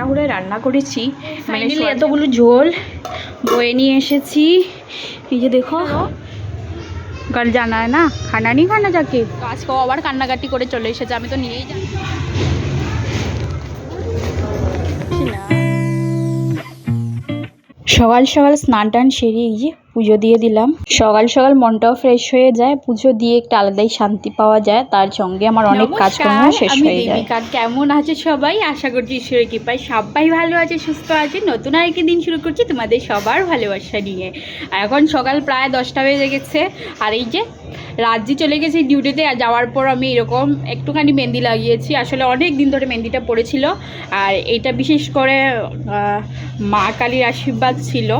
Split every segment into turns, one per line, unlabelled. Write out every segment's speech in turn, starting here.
তাড়াহুড়োয় রান্না করেছি। মানে এতগুলো ঝোল বয়ে নিয়ে এসেছি। এই যে দেখো জানায় জানা না খানা নি খানা যাকে? আজকে আবার কান্নাকাটি করে চলে এসেছে আমি তো নিয়েই যাই সকাল সকাল স্নান টান সেরে এই যে পুজো দিয়ে দিলাম। সকাল সকাল মনটাও ফ্রেশ হয়ে যায় পুজো দিয়ে একটা আলাদাই শান্তি পাওয়া যায় তার সঙ্গে আমার অনেক কাজকর্ম শেষ হয়ে যায়।
কেমন আছে সবাই? আশা করছি ঈশ্বরের কৃপায় সবাই ভালো আছে সুস্থ আছে। নতুন আরেকটি দিন শুরু করছি তোমাদের সবার ভালোবাসা নিয়ে। আর এখন সকাল প্রায় দশটা বেজে গেছে। আর এই যে রাজ্যে চলে গেছি ডিউটিতে আর যাওয়ার পর আমি এরকম একটুখানি মেহেন্দি লাগিয়েছি। আসলে অনেক দিন ধরে মেহেন্দিটা পড়েছিল। আর এটা বিশেষ করে মা কালীর আশীর্বাদ ছিল।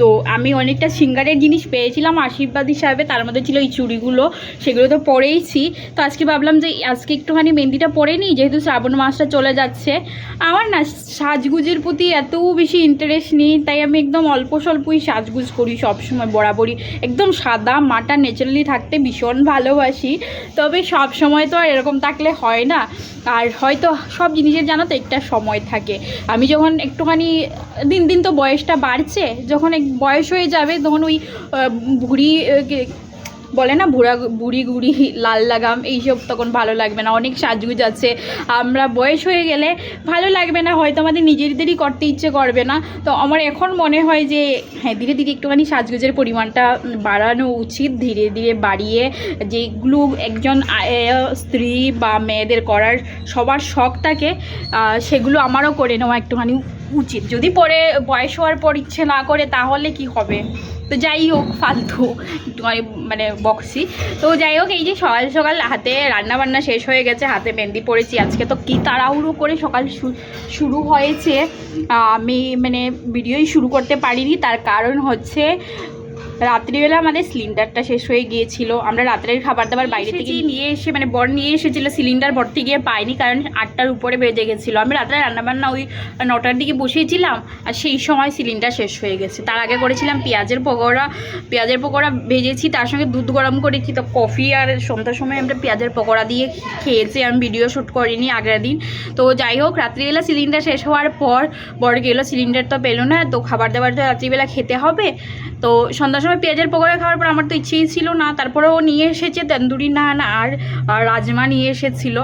তো আমি অনেকটা সিঙ্গারের জিনিস পেয়েছিলাম, আশীর্বাদ হিসাবে। তার মধ্যে ছিল এই চুড়িগুলো, সেগুলো তো পরেইছি। তো আজকে ভাবলাম যে আজকে একটুখানি মেহেন্দিটা পরে নিই, যেহেতু শ্রাবণ মাসটা চলে যাচ্ছে। আমার না সাজগুজের প্রতি এত বেশি ইন্টারেস্ট নেই, তাই আমি একদম অল্প স্বল্পই সাজগুজ করি সবসময়, বরাবরই। একদম সাদা, মাটা ন্যাচারালি থাকতে ভীষণ ভালোবাসি। তবে সব সময় তো আর এরকম থাকলে হয় না। আর হয়তো সব জিনিসের জানো তো একটা সময় থাকে। আমি যখন একটুখানি, দিন দিন তো বয়সটা বাড়ছে, যখন বয়স হয়ে যাবে, তখন ওই ভুঁড়ি বলে না বুড়া বুড়ি গুড়ি, লাল লাগাম, এইসব তখন ভালো লাগবে না, অনেক সাজগুজ আছে। আমরা বয়স হয়ে গেলে ভালো লাগবে না, হয়তো আমাদের নিজেদেরই করতে ইচ্ছে করবে না। তো আমার এখন মনে হয় যে হ্যাঁ ধীরে ধীরে একটুখানি সাজগুজের পরিমাণটা বাড়ানো উচিত, ধীরে ধীরে বাড়িয়ে যেগুলো একজন স্ত্রী বা মেয়েদের করার সবার শখ থাকে সেগুলো আমারও করে নেওয়া একটুখানি উচিত। যদি পরে বয়স হওয়ার পর ইচ্ছে না করে, তাহলে কি হবে? তো যাই হোক, ফালতু। মানে বক্সি তো যাই হোক, এই যে সকাল সকাল হাতে রান্না বান্না শেষ হয়ে গেছে, হাতে মেহেন্দি পড়েছি আজকে তো কী তাড়াহুড়ো করে সকাল শুরু হয়েছে আমি মানে ভিডিওই শুরু করতে পারিনি। তার কারণ হচ্ছে রাত্রিবেলা আমাদের সিলিন্ডারটা শেষ হয়ে গিয়েছিল। আমরা রাত্রের খাবার দাবার বাইরে থেকে নিয়ে এসে মানে বর নিয়ে এসেছিল সিলিন্ডার ভরতে গিয়ে পাইনি কারণ আটটার উপরে বেজে গেছিল। আমি রাত্রে রান্নাবান্না ওই নটার দিকে বসিয়েছিলাম আর সেই সময় সিলিন্ডার শেষ হয়ে গেছে। তার আগে করেছিলাম পেঁয়াজের পকোড়া। পেঁয়াজের পকোড়া ভেজেছি তার সঙ্গে দুধ গরম করেছি তো কফি আর সন্ধ্যার সময় আমরা পেঁয়াজের পকোড়া দিয়ে খেয়েছি। আমি ভিডিও শ্যুট করিনি আগের দিন। তো যাই হোক রাত্রিবেলা সিলিন্ডার শেষ হওয়ার পর বর গেলো সিলিন্ডার তো পেল না তো খাবার দাবার তো রাত্রিবেলা খেতে হবে। তো সন্ধ্যার সময় পেঁয়াজের পকোড়া খাওয়ার পর আমার তো ইচ্ছেই ছিল না, তারপরেও নিয়ে এসেছে, তন্দুরি নান আর রাজমা নিয়ে এসেছিল।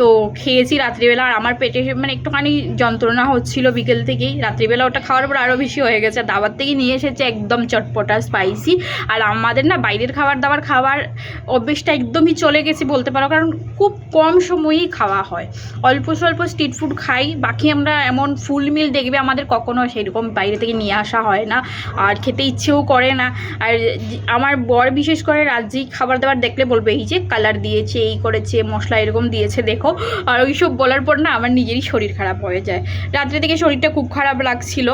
তো খেয়েছি রাত্রিবেলা আর আমার পেটে মানে একটুখানি যন্ত্রণা হচ্ছিল বিকেল থেকেই। রাত্রিবেলা ওটা খাওয়ার পর আরও বেশি হয়ে গেছে। দাবার থেকে নিয়ে এসেছে একদম চটপটা স্পাইসি আর আমাদের না বাইরের খাবার দাবার খাবার অভ্যেসটা একদমই চলে গেছে বলতে পারো। কারণ খুব কম সময়েই খাওয়া হয়। অল্প স্বল্প স্ট্রিট ফুড খাই। বাকি আমরা এমন ফুল মিল দেখবে আমাদের কখনো সেরকম বাইরে থেকে নিয়ে আসা হয় না। আর খেতে ইচ্ছেও করে না। আর আমার বর বিশেষ করে রাজ্যিক খাবার দাবার দেখলে বলবে, এই যে কালার দিয়েছে, এই করেছে, মশলা এরকম দিয়েছে, দেখো। আর ওইসব বলার পর না আমার নিজেরই শরীর খারাপ হয়ে যায়। রাত্রে থেকে শরীরটা খুব খারাপ লাগছিল।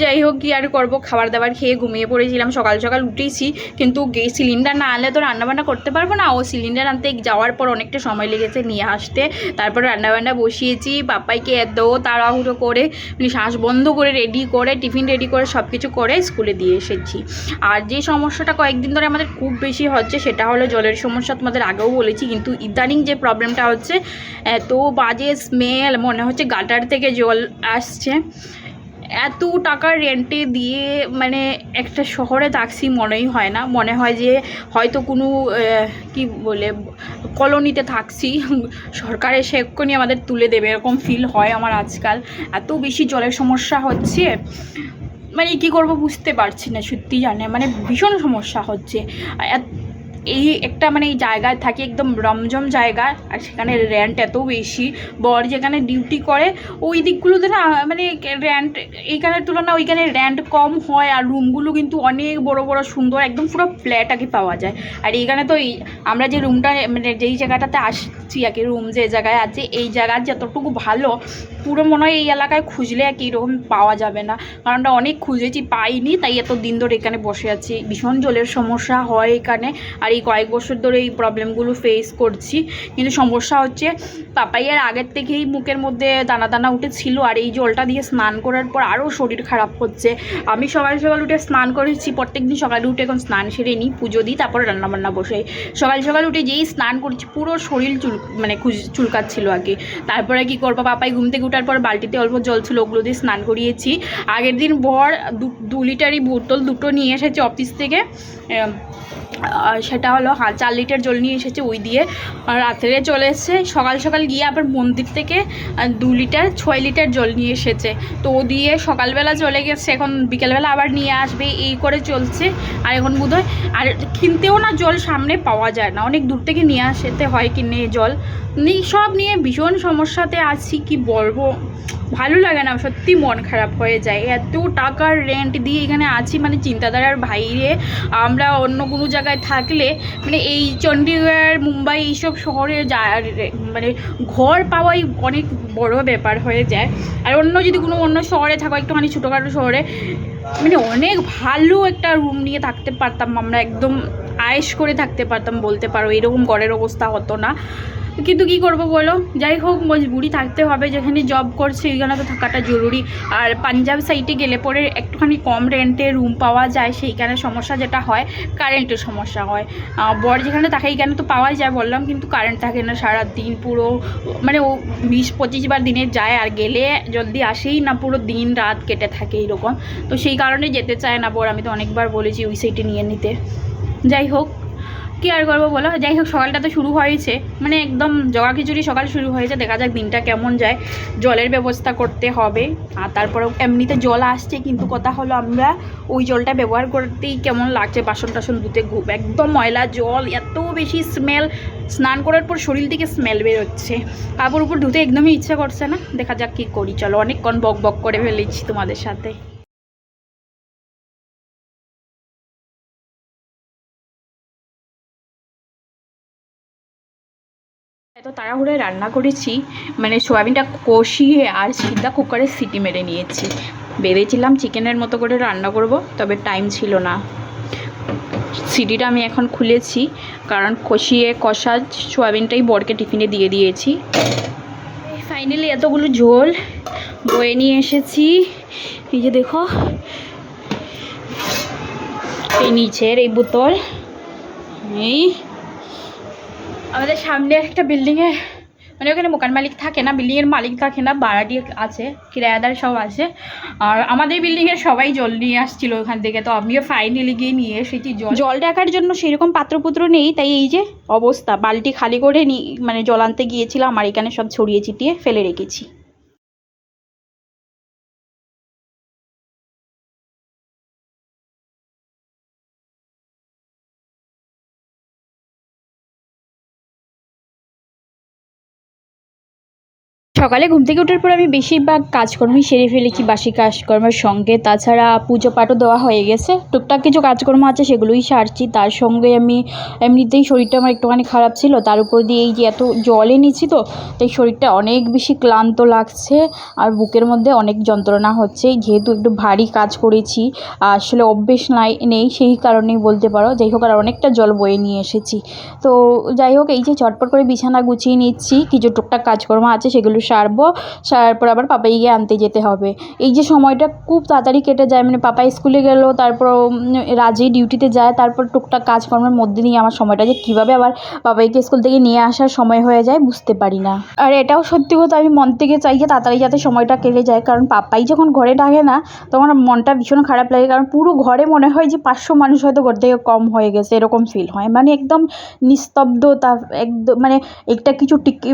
যাই হোক, কি আর করব? খাবার দাবার খেয়ে ঘুমিয়ে পড়েছিলাম। সকাল সকাল উঠেছি, কিন্তু সিলিন্ডার না আনলে তো রান্নাবান্না করতে পারব না। ও সিলিন্ডার আনতে যাওয়ার পর অনেকটা সময় লেগেছে নিয়ে আসতে। তারপর রান্নাবান্না বসিয়েছি। পাপাইকে এত তাড়াহুড়ো করে মানে শ্বাস বন্ধ করে রেডি করে, টিফিন রেডি করে সব কিছু করে স্কুলে দিয়ে এসেছি। আর যে সমস্যাটা কয়েকদিন ধরে আমাদের খুব বেশি হচ্ছে, সেটা হলো জলের সমস্যা তোমাদের আগেও বলেছি, কিন্তু ইদানিং যে প্রবলেমটা হচ্ছে এত বাজে স্মেল মনে হচ্ছে গাটার থেকে জল আসছে। এত টাকা রেন্টে দিয়ে মানে একটা শহরে থাকছি মনেই হয় না। মনে হয় যে হয়তো কোনো কি বলে, কলোনিতে থাকছি। সরকার এসে এক্ষুনি আমাদের তুলে দেবে, এরকম ফিল হয় আমার আজকাল। এত বেশি জলের সমস্যা হচ্ছে। মানে কি করব বুঝতে পারছি না, সত্যি জানে। মানে ভীষণ সমস্যা হচ্ছে। এই একটা মানে এই জায়গায় থাকি একদম রমজম জায়গা, আর সেখানে র্যান্ট এত বেশি। বর যেখানে ডিউটি করে, ওই দিকগুলোতে না মানে র্যান্ট এইখানের তুলনা ওইখানে র্যান্ট কম হয়, আর রুমগুলো কিন্তু অনেক বড় বড় সুন্দর, একদম পুরো ফ্ল্যাট কি পাওয়া যায়। আর এইখানে তো এই, আমরা যে রুমটা মানে যেই জায়গাটাতে আসছি আর কি রুম যে জায়গায় আছে, এই জায়গার যতটুকু ভালো পুরো মনে হয় এই এলাকায় খুঁজলে আর কি এরকম পাওয়া যাবে না। কারণ ওটা অনেক খুঁজেছি, পাইনি, তাই এত দিন ধরে এখানে বসে আছি। ভীষণ জলের সমস্যা হয় এখানে, আর এই কয়েক বছর ধরে এই প্রবলেমগুলো ফেস করছি। কিন্তু সমস্যা হচ্ছে পাপাইয়ের আগের থেকেই মুখের মধ্যে দানা দানা উঠেছিল, আর এই জলটা দিয়ে স্নান করার পর আরও শরীর খারাপ হচ্ছে। আমি সকাল সকাল উঠে স্নান করেছি, প্রত্যেক দিন সকালে উঠে এখন স্নান সেরে নিই, পুজো দিই, তারপরে রান্নাবান্না বসাই সকাল সকাল উঠে যেই স্নান করছি, পুরো শরীর চুল মানে খুজ- চুলকাচ্ছিল আগে তারপরে কি করব, পাপাই ঘুম থেকে উঠে আসার পর বালতিতে অল্প জল ছিল, ওগুলো দিয়ে স্নান করিয়েছি। আগের দিন বর দু- লিটারই বোতল দুটো নিয়ে এসেছি অফিস থেকে। সেটা হলো চার লিটার জল নিয়ে এসেছে ওই দিয়ে। রাত্রে চলে এসেছে, সকাল সকাল গিয়ে আবার মন্দির থেকে দু লিটার, ছয় লিটার জল নিয়ে এসেছে। তো ও দিয়ে সকালবেলা চলে গেছে, এখন বিকেলবেলা আবার নিয়ে আসবে, এই করে চলছে। আর এখন বোধহয়, আর কিনতেও না জল সামনে পাওয়া যায় না। অনেক দূর থেকে নিয়ে আসতে হয় কিনে জল। সব নিয়ে ভীষণ সমস্যাতে আছি, কি বলব? ভালো লাগে না, সত্যি মন খারাপ হয়ে যায়। এত টাকার রেন্ট দিয়ে এখানে আছি মানে চিন্তাধারার বাইরে। আমরা অন্য কোনো জায়গায় থাকলে মানে এই চণ্ডীগড় মুম্বাই এইসব শহরে যা মানে ঘর পাওয়াই অনেক বড় ব্যাপার হয়ে যায়। আর অন্য যদি কোনো অন্য শহরে থাকো, একটুখানি ছোটোখাটো শহরে মানে অনেক ভালো একটা রুম নিয়ে থাকতে পারতাম আমরা, একদম আয়েস করে থাকতে পারতাম বলতে পারো, এরকম ঘরের অবস্থা হতো না। কিন্তু কি করব বলো? যাই হোক, মজবুরি থাকতে হবে, যেখানে জব করছে ওইখানে তো থাকাটা জরুরি। আর পাঞ্জাব সাইডে গেলে পরে একটুখানি কম রেন্টে রুম পাওয়া যায়, সেইখানে সমস্যা যেটা হয় কারেন্টের সমস্যা হয়। বর যেখানে থাকে, এইখানে তো পাওয়াই যায় বললাম, কিন্তু কারেন্ট থাকে না সারা দিন পুরো মানে ও বিশ পঁচিশ বার দিনে যায়, আর গেলে জলদি আসেই না, পুরো দিন রাত কেটে থাকে এইরকম। তো সেই কারণে যেতে চায় না বর, আমি তো অনেকবার বলেছি ওই সাইডে নিয়ে নিতে। যাই হোক কি আর করব বলো? যাই হোক, সকালটা তো শুরু হয়েছে। মানে একদম জগা খিচুড়ি সকাল শুরু হয়েছে। দেখা যাক দিনটা কেমন যায়। জলের ব্যবস্থা করতে হবে। আর তারপরে এমনিতে জল আসছে, কিন্তু কথা হলো আমরা ওই জলটা ব্যবহার করতেই কেমন লাগছে। বাসন টাসন ধুতে খুব একদম ময়লা, জল, এত বেশি স্মেল স্নান করার পর শরীর থেকে স্মেল বেরোচ্ছে। কাপড় উপর ধুতে একদমই ইচ্ছা করছে না। দেখা যাক কী করি। চলো, অনেকক্ষণ বক বক করে ফেলেছি তোমাদের সাথে। এত তাড়াহুড়োয় রান্না করেছি মানে সোয়াবিনটা কষিয়ে আর সিদ্ধা কুকারে সিটি মেরে নিয়েছি। ভেবেছিলাম চিকেনের মতো করে রান্না করব, তবে টাইম ছিল না। সিটিটা আমি এখন খুলেছি, কারণ কষিয়ে কষা সোয়াবিনটাই বরকে টিফিনে দিয়ে দিয়েছি। ফাইনালি এতগুলো ঝোল বয়ে নিয়ে এসেছি। এই যে দেখো, এই নিচের এই বোতল, এই আমাদের সামনে একটা বিল্ডিংয়ে মানে ওখানে মোকান মালিক থাকে না বিল্ডিংয়ের মালিক থাকে না বাড়াটি আছে, কিরায়াদার সব আছে। আর আমাদের বিল্ডিংয়ের সবাই জল নিয়ে আসছিল ওখান থেকে, তো আমিও ফাইনালি গিয়ে নিয়ে এসেছি জল। জল ডাকার জন্য সেরকম পাত্রপুত্র নেই, তাই এই যে অবস্থা, বালতি খালি করে নি মানে জল আনতে গিয়েছিলাম, আর এখানে সব ছড়িয়ে ছিটিয়ে ফেলে রেখেছি। সকালে ঘুম থেকে ওঠার পর আমি বেশিরভাগ কাজকর্মই সেরে ফেলেছি, বাসি কাজকর্মের সঙ্গে। তাছাড়া পুজো পাঠও দেওয়া হয়ে গেছে। টুকটাক কিছু কাজকর্ম আছে, সেগুলোই সারছি। তার সঙ্গে আমি এমনিতেই শরীরটা আমার একটুখানি খারাপ ছিল। তার উপর দিয়ে এই যে এত জল এনেছি তো, তাই শরীরটা অনেক বেশি ক্লান্ত লাগছে আর বুকের মধ্যে অনেক যন্ত্রণা হচ্ছে। যেহেতু একটু ভারী কাজ করেছি, আসলে অভ্যেস নাই, নেই সেই কারণেই বলতে পারো। যাই হোক, আর অনেকটা জল বয়ে নিয়ে এসেছি। তো যাই হোক, এই যে চটপট করে বিছানা গুছিয়ে নিচ্ছি। কিছু টুকটাক কাজকর্ম আছে, সেগুলো সারবো, সারার পর আবার পাপাই গিয়ে আনতে যেতে হবে। এই যে সময়টা খুব তাড়াতাড়ি কেটে যায় মানে পাপা স্কুলে গেল, তারপর রাজি ডিউটিতে যায়, তারপর টুকটাক কাজকর্মের মধ্যে নিয়ে আমার সময়টা যে কীভাবে আবার বাবাইকে স্কুল থেকে নিয়ে আসার সময় হয়ে যায় বুঝতে পারি না। আর এটাও সত্যি কথা, আমি মন থেকে চাই যে তাড়াতাড়ি যাতে সময়টা কেটে যায়, কারণ পাপাই যখন ঘরে ডাকে না, তখন মনটা ভীষণ খারাপ লাগে, কারণ পুরো ঘরে মনে হয় যে পাঁচশো মানুষ হয়তো ঘর থেকে কম হয়ে গেছে, এরকম ফিল হয়। মানে একদম নিস্তব্ধতা, একদম মানে একটা কিছু টিকে,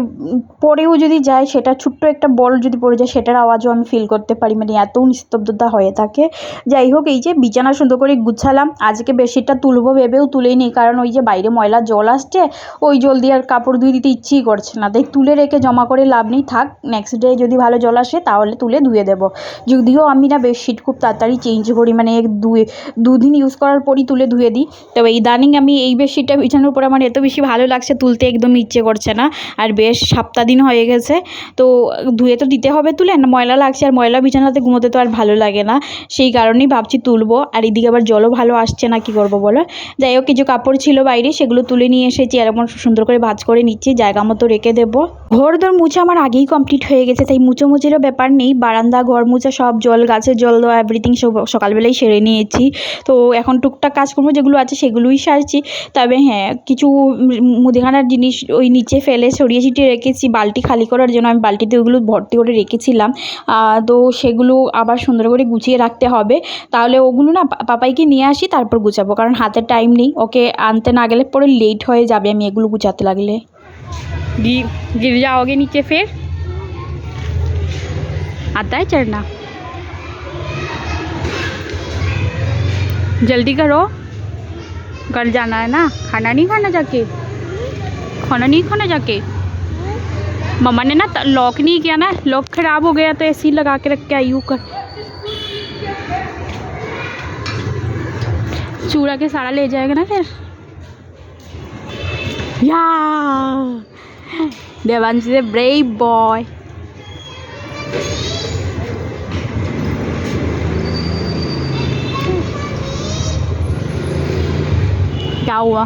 পরেও যদি যায়, সেটা ছোট্ট একটা বল যদি পড়ে যায়, সেটার আওয়াজও আমি ফিল করতে পারি। মানে এত নিস্তব্ধতা হয়ে থাকে। যাই হোক, এই যে বিছানা সুন্দর করে গুছালাম। আজকে বেডশিটটা তুলবো ভেবেও তুলেই নি, কারণ ওই যে বাইরে ময়লা জল আসছে, ওই জল দিয়ে আর কাপড় ধুয়ে দিতে ইচ্ছেই করছে না। তাই তুলে রেখে জমা করে লাভ নেই। থাক নেক্সট ডে যদি ভালো জল আসে, তাহলে তুলে ধুয়ে দেবো। যদিও আমি না বেডশিট খুব তাড়াতাড়ি চেঞ্জ করি মানে এক দুই, দুদিন ইউজ করার পরই তুলে ধুয়ে দিই। তবে ইদানিং আমি এই বেডশিটটা বিছানোর উপর আমার এত বেশি ভালো লাগছে, তুলতে একদম ইচ্ছে করছে না। আর বেশ সপ্তাহ দিন হয়ে গেছে। তো ধুয়ে তো দিতে হবে তুলে, না ময়লা লাগছে আর ময়লা বিছানাতে ঘুমোতে তো আর ভালো লাগে না। সেই কারণেই ভাবছি তুলবো, আর এদিকে আবার জলও ভালো আসছে না, কি করব বলো? যাই হোক, কিছু কাপড় ছিল বাইরে, সেগুলো তুলে নিয়ে এসেছি আর এমন সুন্দর করে ভাঁজ করে নিচ্ছি, জায়গা মতো রেখে দেবো। ঘর দর মুছা আমার আগেই কমপ্লিট হয়ে গেছে, তাই মুচোমুচিরও ব্যাপার নেই, বারান্দা, ঘর মুছা, সব জল, গাছের জল দেওয়া এভরিথিং সব সকালবেলাই সেরে নিয়েছি। তো এখন টুকটাক কাজকর্ম যেগুলো আছে সেগুলোই সারছি। তবে হ্যাঁ কিছু মুদিখানার জিনিস ওই নিচে ফেলে ছড়িয়ে ছিটিয়ে রেখেছি, বালতি খালি করার জন্য আমি বালতিতে ওগুলো ভর্তি করে রেখেছিলাম আহ, তো সেগুলো আবার সুন্দর করে গুছিয়ে রাখতে হবে তাহলে ওগুলো না পা- পাপাইকে নিয়ে আসি তারপর গুছাবো কারণ হাতে টাইম নেই ওকে আনতে না গেলে পরে লেট হয়ে যাবে আমি এগুলো গুছাতে লাগলে
गिर गिर जाओगे नीचे फिर आता है चढ़ना जल्दी करो कल जाना है ना खाना नहीं खाना जाके खाना नहीं खाना जाके मम्मा ने ना त- लॉक नहीं किया ना लॉक खराब हो गया तो ऐसे ही लगा के रख के आई हूँ कर चूड़ा के सारा ले जाएगा ना फिर या Devansh is a brave boy क्या हुआ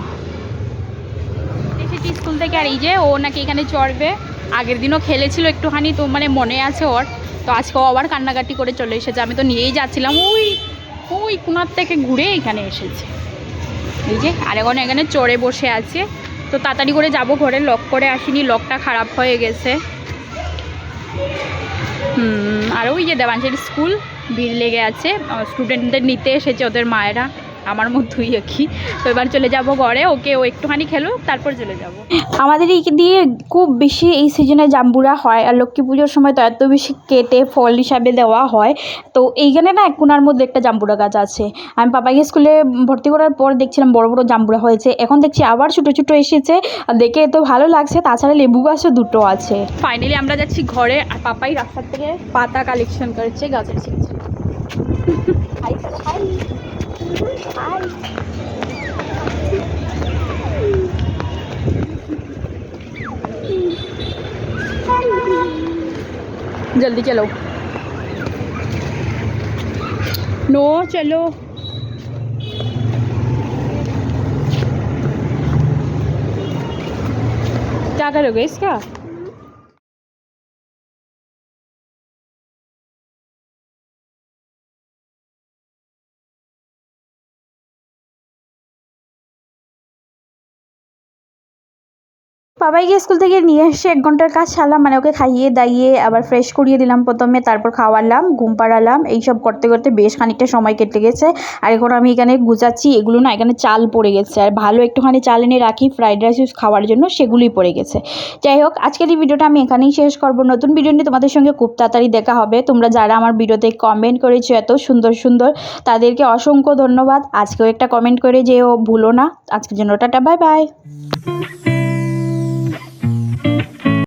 এসেছি স্কুল থেকে আর এই যে ও নাকি এখানে চড়বে আগের দিনও খেলেছিল একটুখানি, তো মানে মনে আছে ওর। তো আজকে আবার কান্নাকাটি করে চলে এসেছে। আমি তো নিয়েই যাচ্ছিলাম। ওই ওই কোনার থেকে ঘুরে এখানে এসেছে। এই যে আর এখন এখানে চড়ে বসে আছে। তো তাড়াতাড়ি করে যাব ঘরে লক করে আসিনি। লকটা খারাপ হয়ে গেছে। হুম, আর ওই যে দেবাঞ্জের স্কুল, ভিড় লেগে আছে। স্টুডেন্টদের নিতে এসেছে ওদের মায়েরা। আমার মধ্যই কি। তো এবার চলে যাব ঘরে ওকে ও একটুখানি খেলো তারপর চলে যাব।
আমাদের এই দিয়ে খুব বেশি এই সিজনে জাম্বুরা হয় আর লক্ষ্মী পুজোর সময় তো এত বেশি কেটে ফল হিসাবে দেওয়া হয়। তো এইখানে না এক কোনার মধ্যে একটা জাম্বুরা গাছ আছে। আমি পাপাকে স্কুলে ভর্তি করার পর দেখছিলাম বড় বড় জাম্বুরা হয়েছে। এখন দেখছি আবার ছোটো ছোটো এসেছে। আর দেখে তো ভালো লাগছে তাছাড়া লেবু গাছও দুটো আছে।
ফাইনালি আমরা যাচ্ছি ঘরে আর পাপাই রাস্তার থেকে পাতা কালেকশন করছে গাছের ছিঁড়ছে। जल्दी चलो। नो चलो। क्या करोगे इसका?
বাবাইকে স্কুল থেকে নিয়ে এসে এক ঘণ্টার কাজ সারলাম মানে ওকে খাইয়ে দাইয়ে আবার ফ্রেশ করিয়ে দিলাম প্রথমে, তারপর খাওয়ালাম, ঘুম পাড়ালাম, এইসব করতে করতে বেশ খানিকটা সময় কেটে গেছে। আর এখন আমি এখানে গুজাচ্ছি, এগুলো না এখানে চাল পড়ে গেছে, আর ভালো একটুখানি চাল এনে রাখি ফ্রাইড রাইস খাওয়ার জন্য, সেগুলোই পড়ে গেছে। যাই হোক, আজকের এই ভিডিওটা আমি এখানেই শেষ করব। নতুন ভিডিও নিয়ে তোমাদের সঙ্গে খুব তাড়াতাড়ি দেখা হবে। তোমরা যারা আমার ভিডিওতে কমেন্ট করেছ এত সুন্দর সুন্দর, তাদেরকে অসংখ্য ধন্যবাদ। আজকেও একটা কমেন্ট করে যেও, ভুলো না। আজকের জন্য টাটা বাই বাই